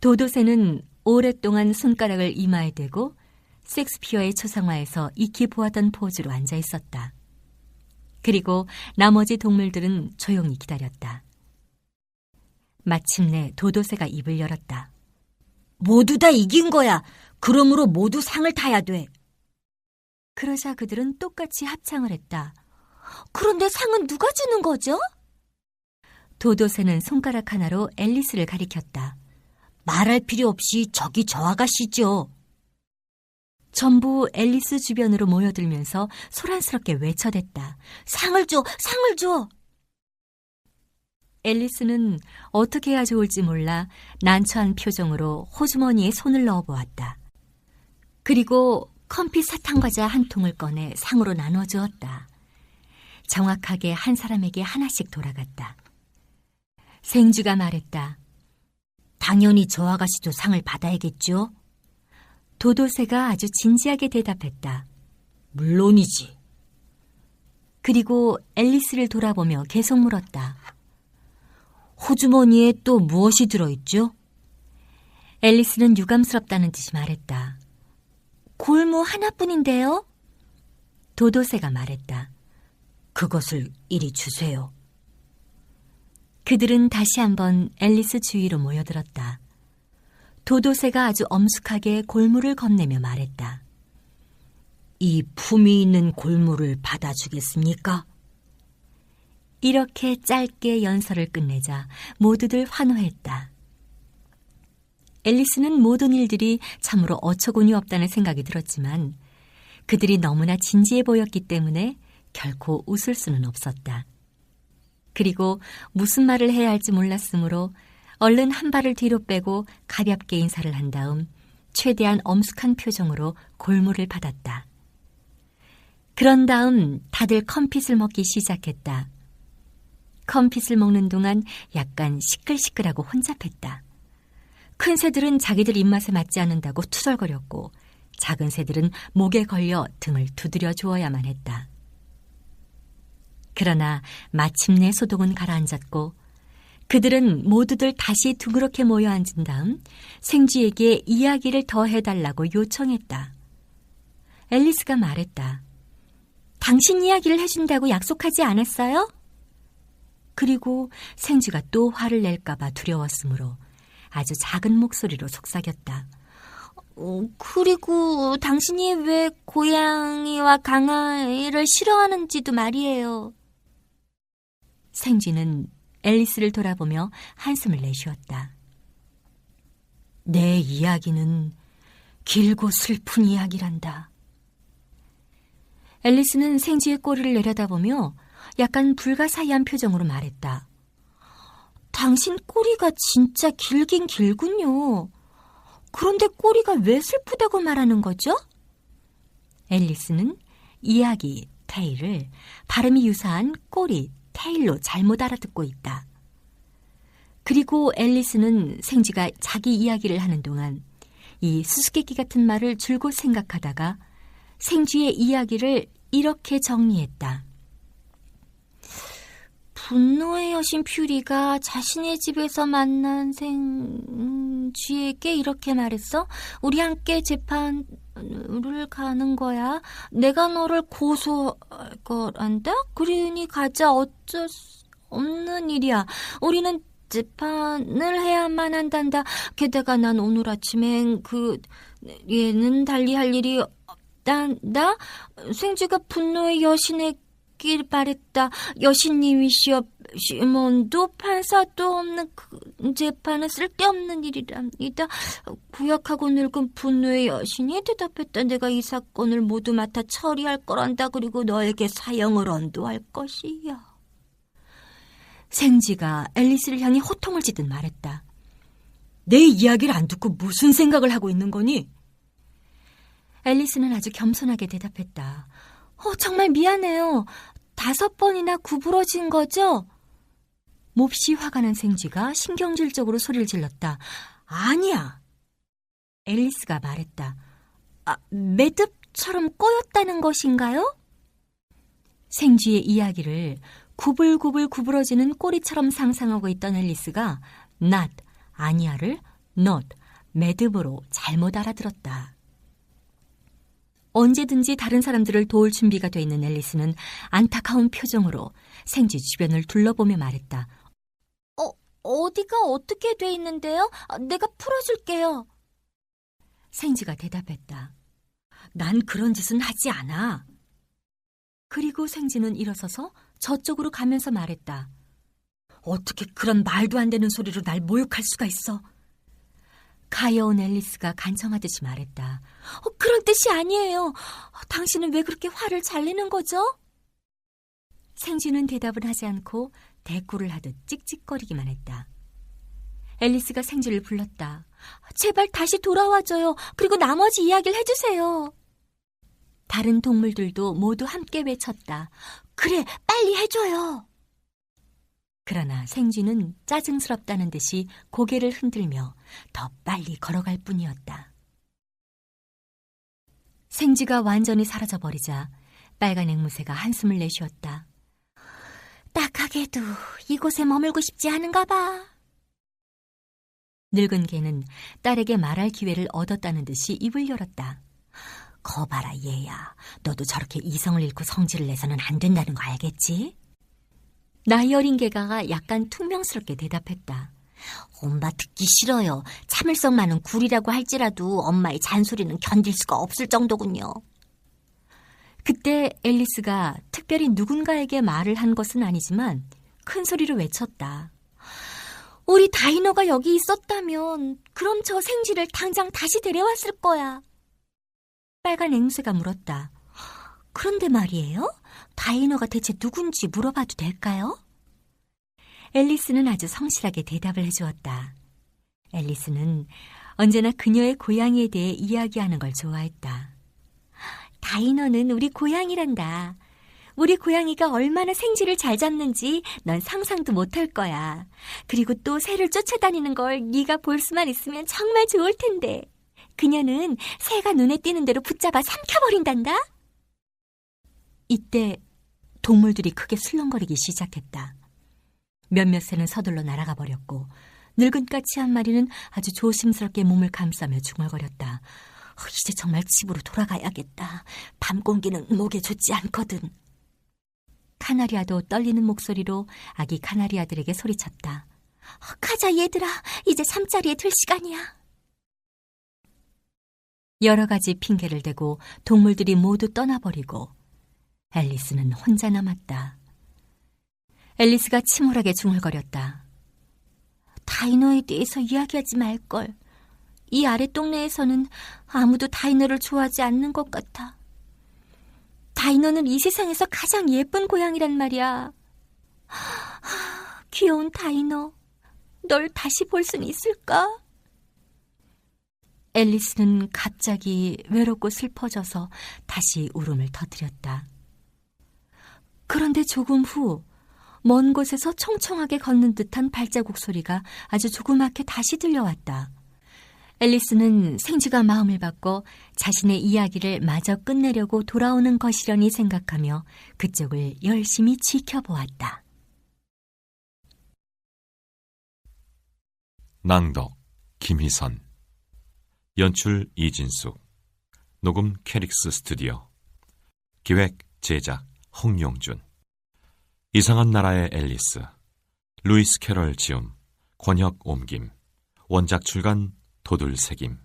도도새는 오랫동안 손가락을 이마에 대고 섹스피어의 초상화에서 익히 보았던 포즈로 앉아 있었다. 그리고 나머지 동물들은 조용히 기다렸다. 마침내 도도새가 입을 열었다. 모두 다 이긴 거야. 그러므로 모두 상을 타야 돼. 그러자 그들은 똑같이 합창을 했다. 그런데 상은 누가 주는 거죠? 도도새는 손가락 하나로 앨리스를 가리켰다. 말할 필요 없이 저기 저 아가씨죠. 전부 앨리스 주변으로 모여들면서 소란스럽게 외쳐댔다. 상을 줘! 상을 줘! 앨리스는 어떻게 해야 좋을지 몰라 난처한 표정으로 호주머니에 손을 넣어 보았다. 그리고 컴피 사탕과자 한 통을 꺼내 상으로 나눠 주었다. 정확하게 한 사람에게 하나씩 돌아갔다. 생주가 말했다. 당연히 저 아가씨도 상을 받아야겠죠? 도도새가 아주 진지하게 대답했다. 물론이지. 그리고 앨리스를 돌아보며 계속 물었다. 호주머니에 또 무엇이 들어있죠? 앨리스는 유감스럽다는 듯이 말했다. 골무 하나뿐인데요? 도도새가 말했다. 그것을 이리 주세요. 그들은 다시 한번 앨리스 주위로 모여들었다. 도도새가 아주 엄숙하게 골무를 건네며 말했다. 이 품이 있는 골무를 받아주겠습니까? 이렇게 짧게 연설을 끝내자 모두들 환호했다. 앨리스는 모든 일들이 참으로 어처구니 없다는 생각이 들었지만 그들이 너무나 진지해 보였기 때문에 결코 웃을 수는 없었다. 그리고 무슨 말을 해야 할지 몰랐으므로 얼른 한 발을 뒤로 빼고 가볍게 인사를 한 다음 최대한 엄숙한 표정으로 골무를 받았다. 그런 다음 다들 컴핏을 먹기 시작했다. 컴핏을 먹는 동안 약간 시끌시끌하고 혼잡했다. 큰 새들은 자기들 입맛에 맞지 않는다고 투덜거렸고 작은 새들은 목에 걸려 등을 두드려 주어야만 했다. 그러나 마침내 소독은 가라앉았고 그들은 모두들 다시 둥그렇게 모여 앉은 다음 생쥐에게 이야기를 더 해달라고 요청했다. 앨리스가 말했다. 당신 이야기를 해준다고 약속하지 않았어요? 그리고 생쥐가 또 화를 낼까봐 두려웠으므로 아주 작은 목소리로 속삭였다. 어, 그리고 당신이 왜 고양이와 강아지를 싫어하는지도 말이에요. 생쥐는 앨리스를 돌아보며 한숨을 내쉬었다. 내 이야기는 길고 슬픈 이야기란다. 앨리스는 생쥐의 꼬리를 내려다보며 약간 불가사의한 표정으로 말했다. 당신 꼬리가 진짜 길긴 길군요. 그런데 꼬리가 왜 슬프다고 말하는 거죠? 앨리스는 이야기, 테일을 발음이 유사한 꼬리, 테일로 잘못 알아듣고 있다. 그리고 앨리스는 생쥐가 자기 이야기를 하는 동안 이 수수께끼 같은 말을 줄곧 생각하다가 생쥐의 이야기를 이렇게 정리했다. 분노의 여신 퓨리가 자신의 집에서 만난 생쥐에게 이렇게 말했어. 우리 함께 재판 을 가는 거야. 내가 너를 고소할 거란다. 그러니 가자. 어쩔 수 없는 일이야. 우리는 재판을 해야만 한단다. 게다가 난 오늘 아침엔 그 얘는 달리 할 일이 없단다. 생쥐가 분노의 여신의 길 바랬다. 여신님이시여 시몬도 판사도 없는 그 재판은 쓸데없는 일이랍니다. 구약하고 늙은 분노의 여신이 대답했다. 내가 이 사건을 모두 맡아 처리할 거란다. 그리고 너에게 사형을 언도할 것이야. 생쥐가 앨리스를 향해 호통을 치듯 말했다. 내 이야기를 안 듣고 무슨 생각을 하고 있는 거니? 앨리스는 아주 겸손하게 대답했다. 어, 정말 미안해요. 다섯 번이나 구부러진 거죠? 몹시 화가 난 생쥐가 신경질적으로 소리를 질렀다. 아니야. 앨리스가 말했다. 아, 매듭처럼 꼬였다는 것인가요? 생쥐의 이야기를 구불구불 구부러지는 꼬리처럼 상상하고 있던 앨리스가 낫, 아니야를 not, 매듭으로 잘못 알아들었다. 언제든지 다른 사람들을 도울 준비가 돼 있는 앨리스는 안타까운 표정으로 생쥐 주변을 둘러보며 말했다. 어, 어디가 어떻게 돼 있는데요? 아, 내가 풀어줄게요. 생쥐가 대답했다. 난 그런 짓은 하지 않아. 그리고 생쥐는 일어서서 저쪽으로 가면서 말했다. 어떻게 그런 말도 안 되는 소리로 날 모욕할 수가 있어? 가여운 앨리스가 간청하듯이 말했다. 어, 그런 뜻이 아니에요. 어, 당신은 왜 그렇게 화를 잘 내는 거죠? 생쥐는 대답을 하지 않고 대꾸를 하듯 찍찍거리기만 했다. 앨리스가 생쥐를 불렀다. 제발 다시 돌아와줘요. 그리고 나머지 이야기를 해주세요. 다른 동물들도 모두 함께 외쳤다. 그래, 빨리 해줘요. 그러나 생쥐는 짜증스럽다는 듯이 고개를 흔들며 더 빨리 걸어갈 뿐이었다. 생쥐가 완전히 사라져버리자 빨간 앵무새가 한숨을 내쉬었다. 딱하게도 이곳에 머물고 싶지 않은가 봐. 늙은 개는 딸에게 말할 기회를 얻었다는 듯이 입을 열었다. 거봐라 얘야, 너도 저렇게 이성을 잃고 성질을 내서는 안 된다는 거 알겠지? 나이 어린 개가 약간 퉁명스럽게 대답했다. 엄마 듣기 싫어요. 참을성 많은 굴이라고 할지라도 엄마의 잔소리는 견딜 수가 없을 정도군요. 그때 앨리스가 특별히 누군가에게 말을 한 것은 아니지만 큰 소리로 외쳤다. 우리 다이너가 여기 있었다면 그럼 저 생쥐를 당장 다시 데려왔을 거야. 빨간 앵무새가 물었다. 그런데 말이에요? 다이너가 대체 누군지 물어봐도 될까요? 앨리스는 아주 성실하게 대답을 해주었다. 앨리스는 언제나 그녀의 고양이에 대해 이야기하는 걸 좋아했다. 다이너는 우리 고양이란다. 우리 고양이가 얼마나 생쥐를 잘 잡는지 넌 상상도 못할 거야. 그리고 또 새를 쫓아다니는 걸 네가 볼 수만 있으면 정말 좋을 텐데. 그녀는 새가 눈에 띄는 대로 붙잡아 삼켜버린단다. 이때 동물들이 크게 술렁거리기 시작했다. 몇몇 새는 서둘러 날아가 버렸고 늙은 까치 한 마리는 아주 조심스럽게 몸을 감싸며 중얼거렸다. 어, 이제 정말 집으로 돌아가야겠다. 밤 공기는 목에 좋지 않거든. 카나리아도 떨리는 목소리로 아기 카나리아들에게 소리쳤다. 어, 가자 얘들아, 이제 잠자리에 들 시간이야. 여러 가지 핑계를 대고 동물들이 모두 떠나버리고 앨리스는 혼자 남았다. 앨리스가 침울하게 중얼거렸다. 다이너에 대해서 이야기하지 말걸. 이 아래 동네에서는 아무도 다이너를 좋아하지 않는 것 같아. 다이너는 이 세상에서 가장 예쁜 고양이란 말이야. 하, 귀여운 다이너. 널 다시 볼 순 있을까? 앨리스는 갑자기 외롭고 슬퍼져서 다시 울음을 터뜨렸다. 그런데 조금 후, 먼 곳에서 청청하게 걷는 듯한 발자국 소리가 아주 조그맣게 다시 들려왔다. 앨리스는 생쥐가 마음을 바꿔 자신의 이야기를 마저 끝내려고 돌아오는 것이려니 생각하며 그쪽을 열심히 지켜보았다. 낭독 김희선 연출 이진숙 녹음 캐릭스 스튜디오 기획 제작 홍용준. 이상한 나라의 앨리스. 루이스 캐럴 지음 권혁 옮김. 원작 출간 도들새김